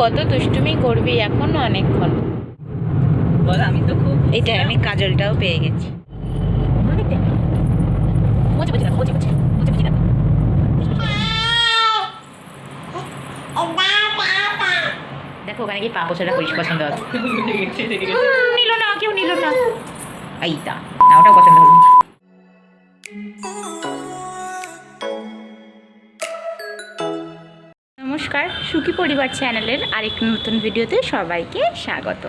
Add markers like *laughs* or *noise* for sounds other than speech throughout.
কত দুষ্টুমি করবি এখনও অনেকক্ষণ। বল আমি তো খুব এইটা আমি কাজলটাও পেয়ে গেছি। মুছে দেখো ওখানে কি পা পোছাটা করিস পছন্দ গেছে নিল না কেউ নিল না। এইটা না ওটা পছন্দ হলো সুখী পরিবার চ্যানেলের আরেকটি নতুন ভিডিওতে সবাইকে স্বাগত।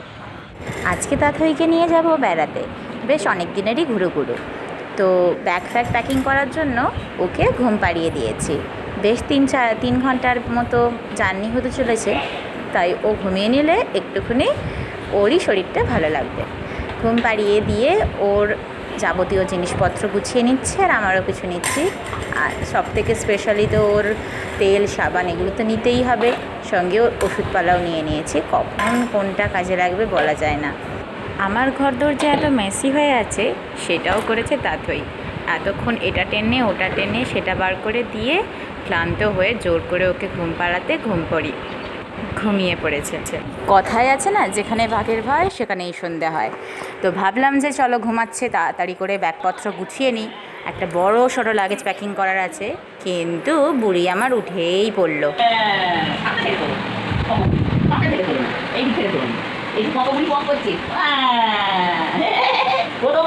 আজকে তাথইকে নিয়ে যাব বেড়াতে। বেশ অনেক দিনেরই ঘুরু ঘুরু তো ব্যাগ ফ্যাগ প্যাকিং করার জন্য ওকে ঘুম পাড়িয়ে দিয়েছি। বেশ তিন চার তিন ঘণ্টার মতো জার্নি হতে চলেছে। তাই ও ঘুমিয়ে নিলে একটুখানি ওরই শরীরটা ভালো লাগবে। ঘুম পাড়িয়ে দিয়ে ওর যাবতীয় জিনিসপত্র গুছিয়ে নিচ্ছে আর আমারও কিছু নিচ্ছি। আর সব থেকে স্পেশালি তো ওর তেল, সাবান এগুলো তো নিতেই হবে। সঙ্গে ওর ওষুধপালাও নিয়ে নিয়েছি। কখন কোনটা কাজে লাগবে বলা যায় না। আমার ঘর দৌড় যে এত মেসি হয়ে আছে, সেটাও করেছে তাতই। এতক্ষণ এটা টেনে, ওটা টেনে, সেটা বার করে দিয়ে ক্লান্ত হয়ে জোর করে ওকে ঘুম পাড়াতে ঘুম পড়ি। ঘুমিয়ে পড়েছে। কথায় আছে না, যেখানে ভাগের ভয়, সেখানেই সন্ধে হয়। তো ভাবলাম যে চলো ঘুমাচ্ছে, তাড়াতাড়ি করে ব্যাগপত্র গুছিয়ে নিই। একটা বড় সড়ো লাগেজ প্যাকিং করার আছে, কিন্তু বুড়ি আমার উঠেই পড়ল। হ্যাঁ কতগুলি কম করছে প্রথম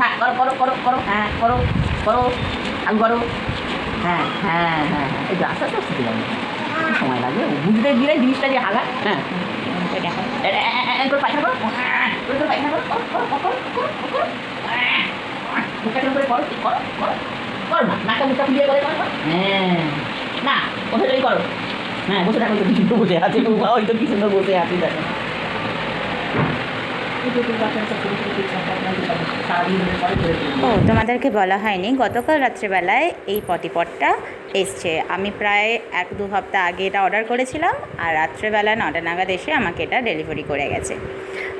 থাক করো করো করো করো হ্যাঁ করো করো আমি করো হ্যাঁ হ্যাঁ হ্যাঁ। এই আস্তে আস্তে শিখে যাবে সময় লাগবে। বুঝতে গেলে জিনিসটা যে হাগা হ্যাঁ। হ্যাঁ, না ফুলিয়ে করে। হ্যাঁ হ্যাঁ বসে থাকো তো কি সুন্দর বসে আছে। তো কি সুন্দর বসে আছে দেখো। ও, তোমাদেরকে বলা হয়নি। গতকাল রাত্রেবেলায় এই পটিপটটা এসছে। আমি প্রায় এক দু সপ্তাহ আগে এটা অর্ডার করেছিলাম, আর রাত্রেবেলা নটা নাগাদ এসে আমাকে এটা ডেলিভারি করে গেছে।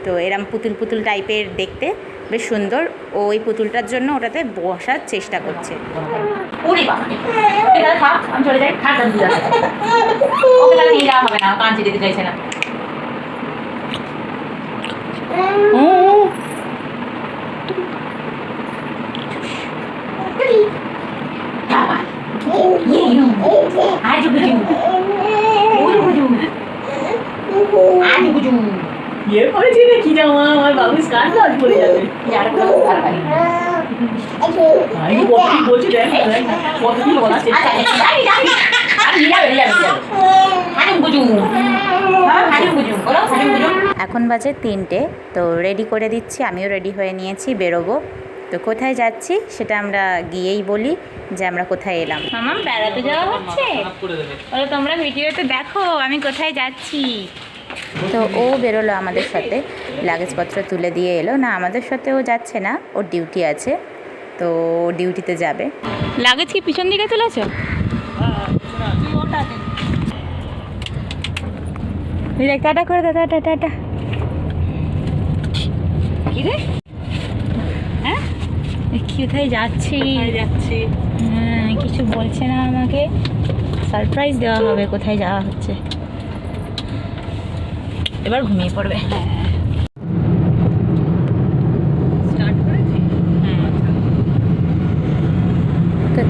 তো এরম পুতুল পুতুল টাইপের দেখতে বেশ সুন্দর। ও ওই পুতুলটার জন্য ওটাতে বসার চেষ্টা করছে। ওরে বাবা ওকে তাহলে থাক আমি চলে যাই থাক আমি দিয়ে আসছি। ওকে তাহলে নিয়ে যাওয়া হবে না কাঞ্চি দিতে চাইছে না বাবা ইয়ে ইউ আজু বুজু বুজু বুজু আজু বুজু ইয়ে করেছি রে কি জামা আমার বাবু স্কার্ট লাজ পড়ে যাবে যার কোনো তাড়াতাড়ি আমি কতদিন বলছি দেখ না, দেখ না, কতদিন বলার চেষ্টা করছি। আমি যাবি, আমি যাবে, যাবে, যাবে। হাজুম বুজুম। বাবা, হাজুম বুজুম, বলো, হাজুম বুজুম। এখন বাজে তিনটে তো রেডি করে দিচ্ছি আমিও রেডি হয়ে নিয়েছি বেরোবো। তো কোথায় যাচ্ছি সেটা আমরা গিয়েই বলি যে আমরা কোথায় এলাম। মামা বেড়াতে যাওয়া হচ্ছে? তোমরা ভিডিওতে দেখো আমি কোথায় যাচ্ছি? তো ও বেরোলো আমাদের সাথে লাগেজপত্র তুলে দিয়ে এলো। না আমাদের সাথে ও যাচ্ছে না ওর ডিউটি আছে তো ও ডিউটিতে যাবে। লাগেজ কি পিছন দিকে তুলেছো দেখ টাটা করে দে টাটা টাটা। কি রে? হ্যাঁ? কোথায় যাচ্ছি যাচ্ছি? হ্যাঁ কিছু বলছে না আমাকে। সারপ্রাইজ দেওয়া হবে কোথায় যাওয়া হচ্ছে। এবার ঘুমিয়ে পড়বে। করেছি তো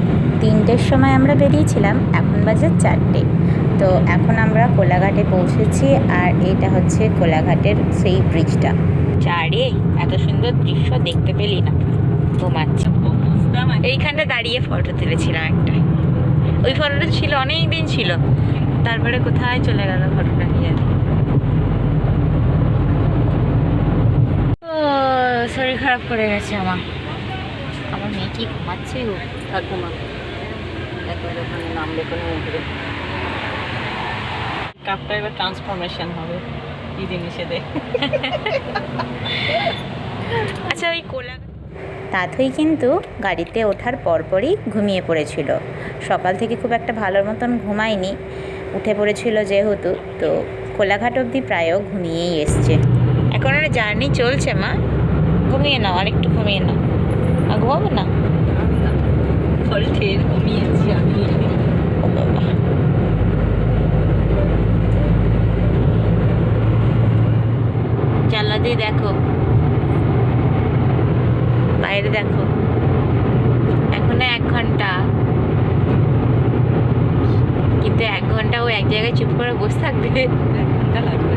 তিনটের সময় আমরা বেরিয়েছিলাম এখন বাজে চারটে। তো এখন আমরা কোলাঘাটে পৌঁছেছি আর এটা হচ্ছে কোলাঘাটের সেই ব্রিজটা চারে এত সুন্দর দৃশ্য দেখতে পেলি না। ঘুমাচ্ছে বুঝতাম এইখানটা দাঁড়িয়ে ফটো তুলেছিলাম একটা। ওই ফটোটা ছিল অনেক দিন ছিল। তারপরে কোথায় চলে গেল ফটোটা নিয়ে শরীর খারাপ করে গেছে আমার আমার মেয়ে কি ঘুমাচ্ছে গো? ঠাকুমা একবার ওখানে নাম লেখানো উঠবে কাপটা এবার ট্রান্সফরমেশন হবে কি জিনিসে দে আচ্ছা ওই কোলা তাথই কিন্তু গাড়িতে ওঠার পরপরই ঘুমিয়ে পড়েছিল। সকাল থেকে খুব একটা ভালোর মতন ঘুমায়নি। উঠে পড়েছিল যেহেতু তো কোলাঘাট অবধি প্রায়ও ঘুমিয়েই এসছে। এখন আর জার্নি চলছে মা। ঘুমিয়ে নাও আর একটু ঘুমিয়ে নাও। আর ঘুমাবো না? ঘুমিয়েছি। যে দেখো। বাইরে দেখো। এখনও এক ঘণ্টা। কিন্তু এক ঘণ্টা ও এক জায়গায় চুপ করে বসে থাকবে। ঘণ্টা লাগবে।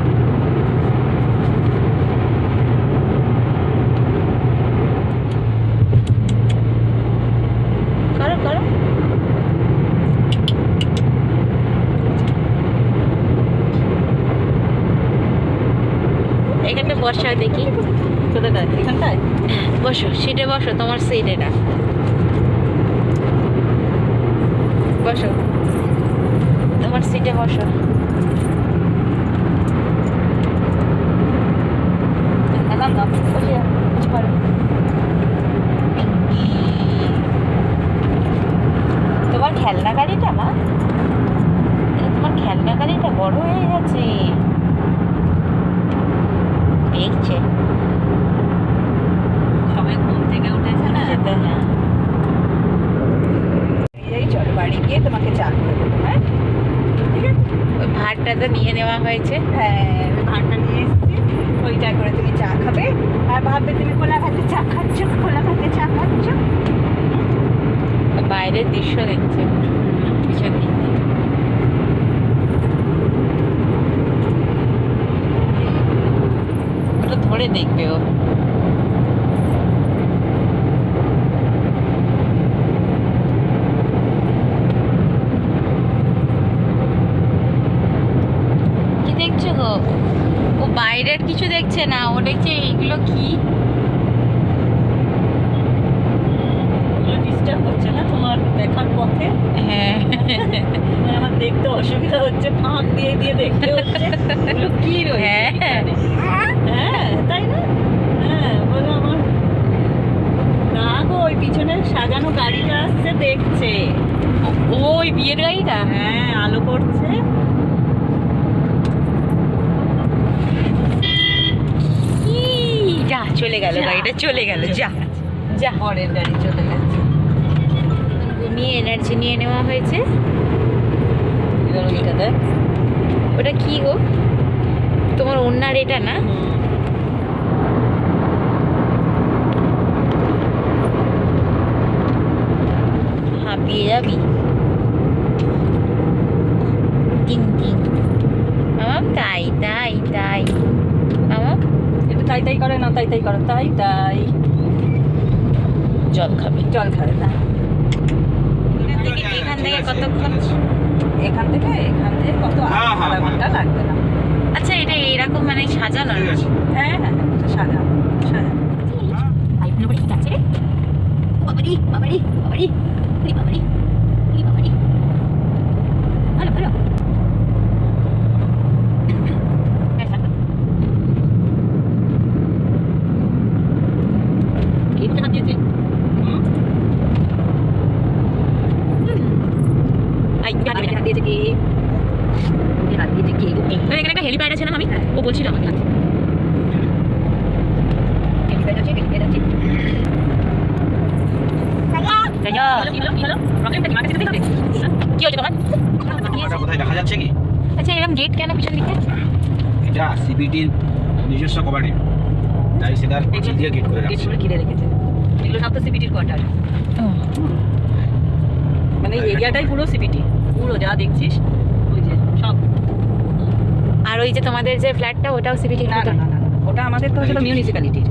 এখানটা বর্ষা দেখি। কোথায় এখানটায়? বসো সিটে বসো তোমার সিট এটা। বসো। তোমার সিটে বসো। বসে বসে তোমার খেলনা গাড়িটা মা তোমার খেলনা গাড়িটা বড় হয়ে গেছে। দেখছে। সবাই ঘুম থেকে উঠেছে না? যেতে হ্যাঁ চলো বাড়ি গিয়ে তোমাকে চা করে দেবো হ্যাঁ? ঠিক আছে? ওই ভাতটা তো নিয়ে নেওয়া হয়েছে। হ্যাঁ আমি ভাতটা নিয়ে এসেছি। ওইটা করে তুমি চা খাবে। আর ভাববে তুমি ভাতে চা খাচ্ছ ভাতে চা খাচ্ছ। বাইরের দৃশ্য দেখছে পিছন দিক দিয়ে। ওটা ধরে দেখবে ও কি দেখছ গো? ও বাইরের কিছু দেখছে না, ও দেখছে এইগুলো কি? ডিস্টার্ব হচ্ছে না দেখার পথে। হ্যাঁ। মানে আমার দেখতে অসুবিধা হচ্ছে ফাঁক দিয়ে দিয়ে দেখতে হচ্ছে। কি রয়েছে হ্যাঁ। হ্যাঁ তাই না? হ্যাঁ বলো আমার। না গো ওই পিছনে সাজানো গাড়িটা আসছে দেখছে। ওই বিয়ের গাড়িটা? হ্যাঁ আলো করছে যা চলে গেল। গাড়িটা চলে গেল যা যা। পরের গাড়ি চলে গেছে। ঘুমিয়ে এনার্জি নিয়ে নেওয়া হয়েছে। ওটা কি গো? তোমার ওনার এটা না? হাঁপিয়ে যাবি। মামাম তাই তাই তাই। মামাম? একটু তাই তাই করে না তাই তাই করে তাই তাই। জল খাবে। জল খাবে না। থেকে এখান থেকে কতক্ষণ? এখান থেকে এখান থেকে কত হ্যাঁ, হ্যাঁ, আধা ঘণ্টা লাগবে না। আচ্ছা এটা এরকম মানে সাজানো হ্যাঁ হ্যাঁ সাজা সাজা যাচ্ছে রে? বাবারি বাবারি বাবারি বাবারি বাবারি। ভালো ভালো গেটটা হাত দিয়েছে হুম আই হাত দিয়েছে হাত দিয়েছে কে কে হাত দিয়েছে কে গো? এখানে একটা হেলিপ্যাড আছে না আমি ও বলছিল আমাকে। হেলিপ্যাড আছে হেলিপ্যাড আছে কি হলো কি হলো? প্রবলেমটা কি মাকে যেতে হবে? কি হয়েছে তোমার? কোথায় দেখা যাচ্ছে কি? আচ্ছা এরকম গেট কেন পিছন দিকে? এটা সিবিটির নিজস্ব কভারে তাই সেটা চিল দিয়ে গেট করে গেট করে ঘিরে রেখেছে। এগুলো সব তো সিবিটির কোয়ার্টার মানে এই এরিয়াটাই পুরো সিবিটি পুরো যা দেখছিস ওই যে সব। আর ওই যে তোমাদের যে ফ্ল্যাটটা ওটাও সিবিটি না না না না, না। ওটা আমাদের তো ছিল মিউনিসিপ্যালিটির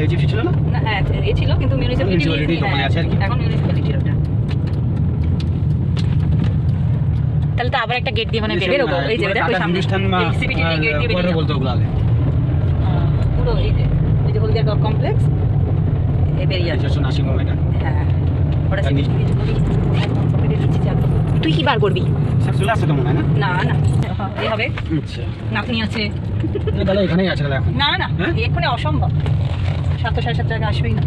এইচএফসি ছিল না না হ্যাঁ এ ছিল কিন্তু মিউনিসিপ্যালিটি Municipality আছে আর কি। এখন মিউনিসিপ্যালিটির ওটা তাহলে তো আবার একটা গেট দিয়ে মানে বেরো। বেরোবো, এই যে, দেখো, সামনে। এই CBT দিয়ে যাব। বলতো ওগুলো আগে পুরো এই যে এই যে হলদিয়া কমপ্লেক্স এ বেরিয়ে হ্যাঁ ওটা তার নিচ- সিবিটি তুই কি বার করবি? চলে আসছে তো মনে হয় না? না না। হবে? আচ্ছা। নাতনি আছে। তাহলে এখানেই আছে তাহলে না না। হ্যাঁ? এক্ষুনি অসম্ভব। সাতটা সাড়ে সাতটা আগে আসবেই না।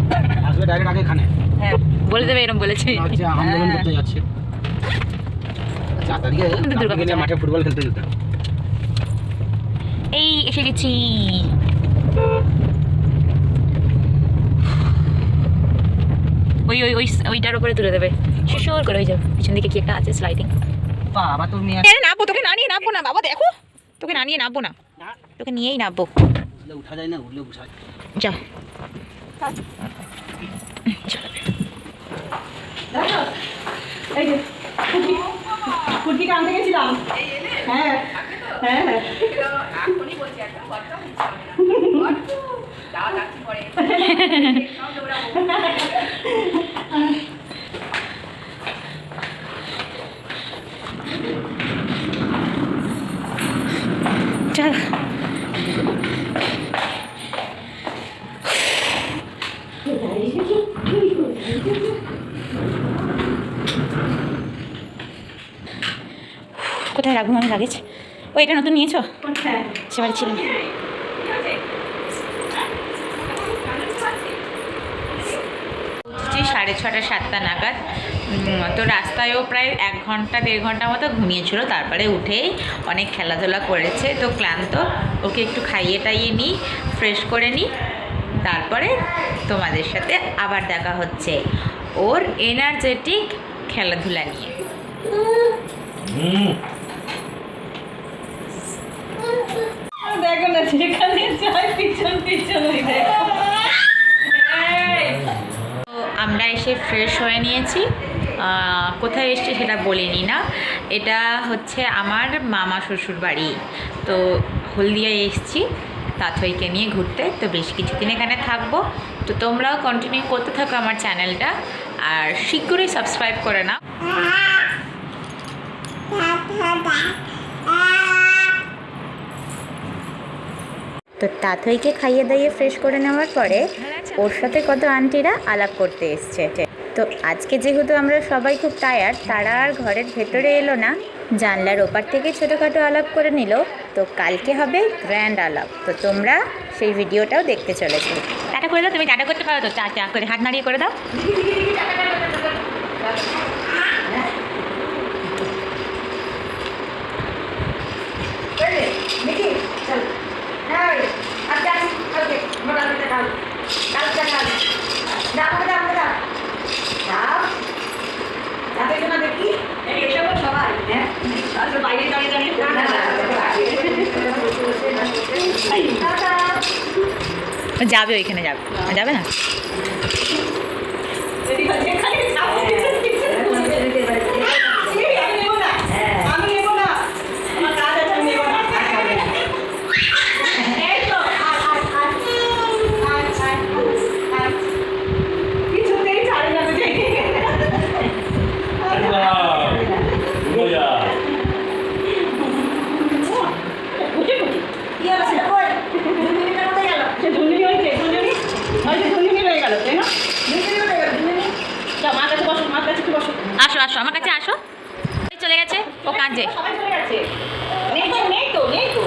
আসবে ডাইরেক্ট আগে এখানে? হ্যাঁ বলে দেবে এরকম বলেছে। আন্দোলন হ্যাঁ। করতে যাচ্ছে। আচ্ছা তারিখে মাঠে ফুটবল খেলতে এই এসে গেছি। ওই ওই ওই ওইটার উপরে তুলে দেবে। শিশোর করে ওই যে পিছন দিকে কি একটা আছে স্লাইডিং বাবা তোর মেয়ে নামবো তোকে না নিয়ে নামবো না বাবা দেখো। তোকে না নিয়ে নামবো না। তোকে নিয়েই নামবো উঠা যায় না উঠলে বসা যা। হ্যাঁ হ্যাঁ হ্যাঁ। *laughs* চল কোথায় রাখব আমি লাগেজ ও এটা নতুন নিয়েছো? হ্যাঁ ছিলাম ছিল উঠছি সাড়ে ছটা, সাতটা নাগাদ। তো রাস্তায়ও প্রায় এক ঘণ্টা, দেড় ঘণ্টা মতো ঘুমিয়েছিল। তারপরে উঠেই অনেক খেলাধুলা করেছে। তো ক্লান্ত। ওকে একটু খাইয়ে টাইয়ে নিই, ফ্রেশ করে নিই। তারপরে তোমাদের সাথে আবার দেখা হচ্ছে ওর এনার্জেটিক খেলাধুলা নিয়ে। দেখো না যাই পিছন পিছন দেখো। আমরা এসে ফ্রেশ হয়ে নিয়েছি। কোথায় এসছি সেটা বলিনি না। এটা হচ্ছে আমার মামা শ্বশুর বাড়ি। তো হলদিয়ায় এসছি। তাথইকে নিয়ে ঘুরতে। তো বেশ কিছুদিন এখানে থাকব। তো তোমরাও কন্টিনিউ করতে থাকো আমার চ্যানেলটা। আর শীঘ্রই সাবস্ক্রাইব করে নাও। তো তাথইকে খাইয়ে দাইয়ে ফ্রেশ করে নেওয়ার পরে ওর সাথে কত আন্টিরা আলাপ করতে এসছে। তো আজকে যেহেতু আমরা সবাই খুব টায়ার্ড তারা আর ঘরের ভেতরে এলো না। জানলার ওপার থেকে ছোটোখাটো আলাপ করে নিল। তো কালকে হবে গ্র্যান্ড আলাপ। তো তোমরা সেই ভিডিওটাও দেখতে চলেছো। টাটা করে দাও তুমি টাটা করতে পারো তো? চা চা করে হাত নাড়িয়ে করে দাও। সবাই হ্যাঁ আচ্ছা বাইরে দাঁড়িয়ে দাঁড়িয়ে এই, যাবে ওইখানে যাবে যাবে না রেডি হচ্ছে এখানে যাব পিছন পিছন এই, আমি নেব না আমি নেব না আমার কাজ আছে আমি নেব না এই তো আয়, আয়, আয়। আয়, আয়, আয়। কিছুতেই ছাড়ে যাবে যে। উঠে পড়ি। কি হলো সেটা? কই? ঝুনঝুনিটা কোথায় গেল? সে ঝুনঝুনি হয়েছে, ঝুনঝুনি? ওই যে ঝুনঝুনি রয়ে গেল, তাই না? ঝুনঝুনি রয়ে গেল, ঝুনঝুনি। যাও, মার কাছে বসো, মার কাছে একটু বসো। আসো আসো আমার কাছে আসো চলে গেছে ও কাঁদছে সবাই চলে গেছে। নেই তো, নেই তো, নেই তো।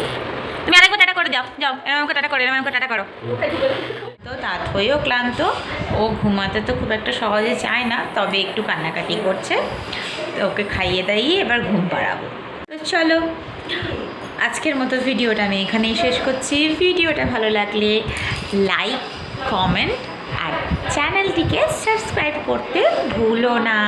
তুমি আরেকবার টাটা করে দাও যাও এরকম করে টাটা করো এরকম করে টাটা করো। তো তার হয়েও ক্লান্ত, ও ঘুমাতে তো খুব একটা সহজে চায় না, তবে একটু কান্নাকাটি করছে। ওকে খাইয়ে দাইয়ে এবার ঘুম পাড়াবো। তো চলো, আজকের মতো ভিডিওটা আমি এখানেই শেষ করছি। ভিডিওটা ভালো লাগলে লাইক, কমেন্ট আর চ্যানেলটিকে সাবস্ক্রাইব করতে ভুলো না।